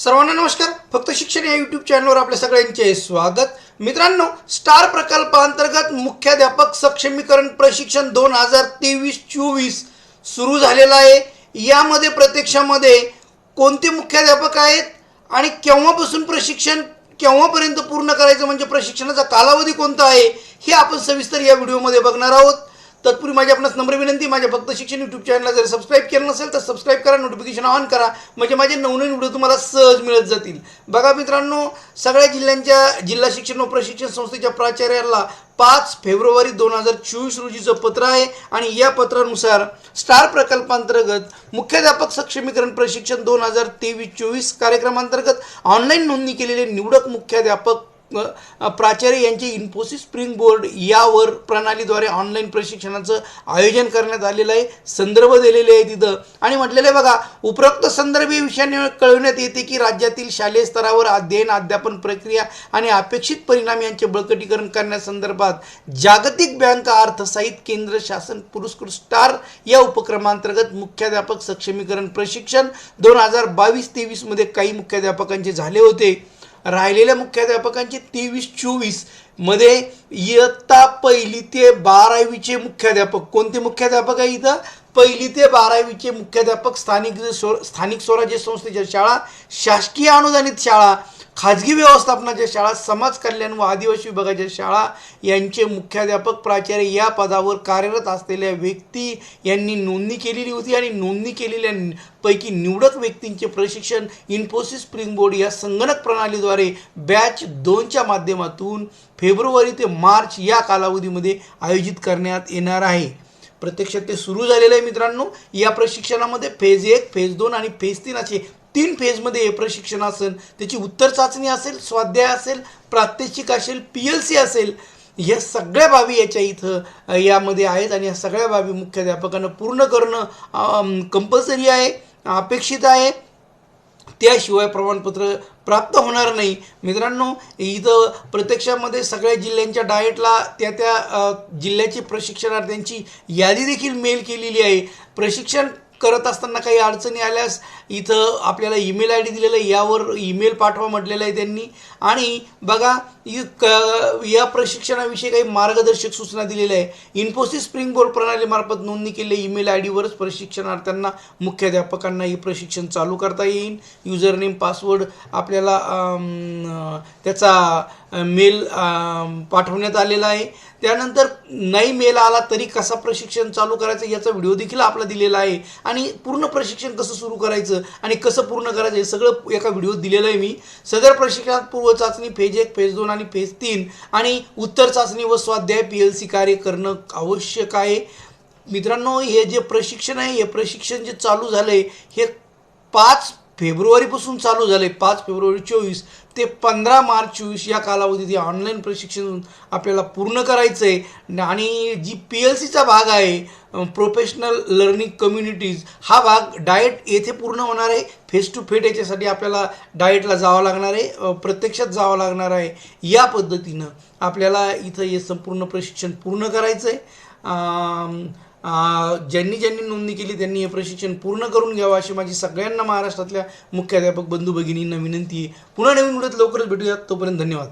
सर्वांना नमस्कार. फक्त शिक्षण या यूट्यूब चॅनलवर आपल्या सगळ्यांचे स्वागत. मित्रांनो स्टार प्रकल्पांतर्गत मुख्याध्यापक सक्षमीकरण प्रशिक्षण दोन हजार तेवीस चोवीस सुरू झालेलं आहे. यामध्ये प्रत्यक्षामध्ये कोणते मुख्याध्यापक आहेत आणि केव्हापासून प्रशिक्षण केव्हापर्यंत पूर्ण करायचं म्हणजे प्रशिक्षणाचा कालावधी कोणता आहे हे आपण सविस्तर या व्हिडिओमध्ये बघणार आहोत. तत्पूर्वी माझी आपणास नम्र विनंती माझ्या फक्त शिक्षण यूट्यूब चॅनलला जर सबस्क्राईब केलं नसेल तर सबस्क्राईब करा नोटिफिकेशन ऑन करा. म्हणजे माझे नवनवीन व्हिडिओ तुम्हाला सहज मिळत जातील. बघा मित्रांनो सगळ्या जिल्ह्यांच्या जिल्हा शिक्षण व प्रशिक्षण संस्थेच्या प्राचार्याला पाच फेब्रुवारी दोन हजार चोवीस रोजीचं पत्र आहे आणि या पत्रानुसार स्टार प्रकल्पांतर्गत मुख्याध्यापक सक्षमीकरण प्रशिक्षण दोन हजार तेवीस चोवीस कार्यक्रमांतर्गत ऑनलाईन नोंदणी केलेले निवडक मुख्याध्यापक प्राचार्य यांचे इन्फोसिस स्प्रिंग बोर्ड यावर प्रणालीद्वारे ऑनलाईन प्रशिक्षणाचं आयोजन करण्यात आलेलं आहे संदर्भ दिलेले आहे तिथं. आणि म्हटलेलं आहे बघा उपरोक्त संदर्भ या विषयाने कळविण्यात येते की राज्यातील शालेय स्तरावर अध्ययन अध्यापन प्रक्रिया आणि अपेक्षित परिणाम यांचे बळकटीकरण करण्यासंदर्भात जागतिक बँक अर्थसाहित केंद्र शासन पुरस्कृत स्टार या उपक्रमांतर्गत मुख्याध्यापक सक्षमीकरण प्रशिक्षण दोन हजार बावीस तेवीसमध्ये काही मुख्याध्यापकांचे झाले होते. राहिलेल्या मुख्याध्यापकांचे तेवीस चोवीस. मध्ये इयत्ता पहिली ते बारावीचे मुख्याध्यापक. कोणते मुख्याध्यापक आहे इथं? पहिली ते बारावीचे मुख्याध्यापक स्थानिक स्व स्थानिक स्वराज्य संस्थेच्या शाळा शासकीय अनुदानित शाळा. खाजगी व्यवस्थापनाच्या शाळा समाज कल्याण व आदिवासी विभागाच्या शाळा यांचे मुख्याध्यापक प्राचार्य या पदावर कार्यरत असलेल्या व्यक्ती यांनी नोंदणी केलेली होती आणि नोंदणी केलेल्या पैकी निवडक व्यक्तींचे प्रशिक्षण इन्फोसिस स्प्रिंग बोर्ड या संगणक प्रणालीद्वारे बॅच दोनच्या माध्यमातून फेब्रुवारी ते मार्च या कालावधीमध्ये आयोजित करण्यात येणार आहे. प्रत्यक्षात ते सुरू झालेलं आहे मित्रांनो. या प्रशिक्षणामध्ये फेज एक फेज दोन आणि फेज तीन असे तीन फेजमध्ये हे प्रशिक्षण असेल त्याची उत्तर चाचणी असेल स्वाध्याय असेल प्रात्यक्षिक असेल पी एल सी असेल या सगळ्या बाबी याच्या इथं यामध्ये आहेत आणि या सगळ्या बाबी मुख्याध्यापकांना पूर्ण करणं कंपल्सरी आहे अपेक्षित आहे. त्याशिवाय प्रमाणपत्र प्राप्त होणार नाही. मित्रांनो इथं प्रत्यक्षामध्ये सगळ्या जिल्ह्यांच्या डाएटला त्या त्या जिल्ह्याची प्रशिक्षणार्थ्यांची यादी देखील मेल केलेली आहे. प्रशिक्षण करत असताना काही अडचणी आल्यास इथं आपल्याला ईमेल आय डी दिलेला आहे. यावर ईमेल पाठवा म्हटलेलं आहे त्यांनी. आणि बघा इ- क- या प्रशिक्षणाविषयी काही मार्गदर्शक सूचना दिलेल्या आहे. इन्फोसिस स्प्रिंग बोर्ड प्रणालीमार्फत नोंदणी केलेल्या ईमेल आय डीवरच प्रशिक्षणार्थ्यांना मुख्याध्यापकांना हे प्रशिक्षण चालू करता येईल. युजर नेम पासवर्ड आपल्याला त्याचा मेल पाठवण्यात आलेला आहे. त्यानंतर नाही मेल आला तरी कसा प्रशिक्षण चालू करायचं याचा व्हिडिओ देखील आपला दिलेला आहे. आणि पूर्ण प्रशिक्षण कसं सुरू करायचं आणि कसं पूर्ण करायचं हे सगळं एका व्हिडिओत दिलेलं आहे मी. सदर प्रशिक्षणात पूर्व चाचणी फेज एक फेज दोन आणि फेज तीन आणि उत्तर चाचणी व स्वाध्याय पी एल सी कार्य करणं आवश्यक आहे. मित्रांनो हे जे प्रशिक्षण आहे हे प्रशिक्षण जे चालू झालं आहे हे पाच फेब्रुवारीपासून चालू झाले. पाच फेब्रुवारी चोवीस ते पंधरा मार्च चोवीस या कालावधीत हे ऑनलाईन प्रशिक्षण आपल्याला पूर्ण करायचं आहे आणि जी पी एल सीचा भाग आहे प्रोफेशनल लर्निंग कम्युनिटीज हा भाग डाएट येथे पूर्ण होणार आहे. फेस टू फेट याच्यासाठी आपल्याला डाएटला जावं लागणार आहे प्रत्यक्षात जावं लागणार आहे. या पद्धतीनं आपल्याला इथं हे संपूर्ण प्रशिक्षण पूर्ण करायचं आहे ज्यांनी ज्यांनी नोंदणी केली त्यांनी हे प्रशिक्षण पूर्ण करून घ्यावं अशी माझी सगळ्यांना महाराष्ट्रातल्या मुख्याध्यापक बंधू भगिनींना विनंती आहे पुन्हा नवीन व्हिडिओत लवकरच भेटूयात. तोपर्यंत धन्यवाद.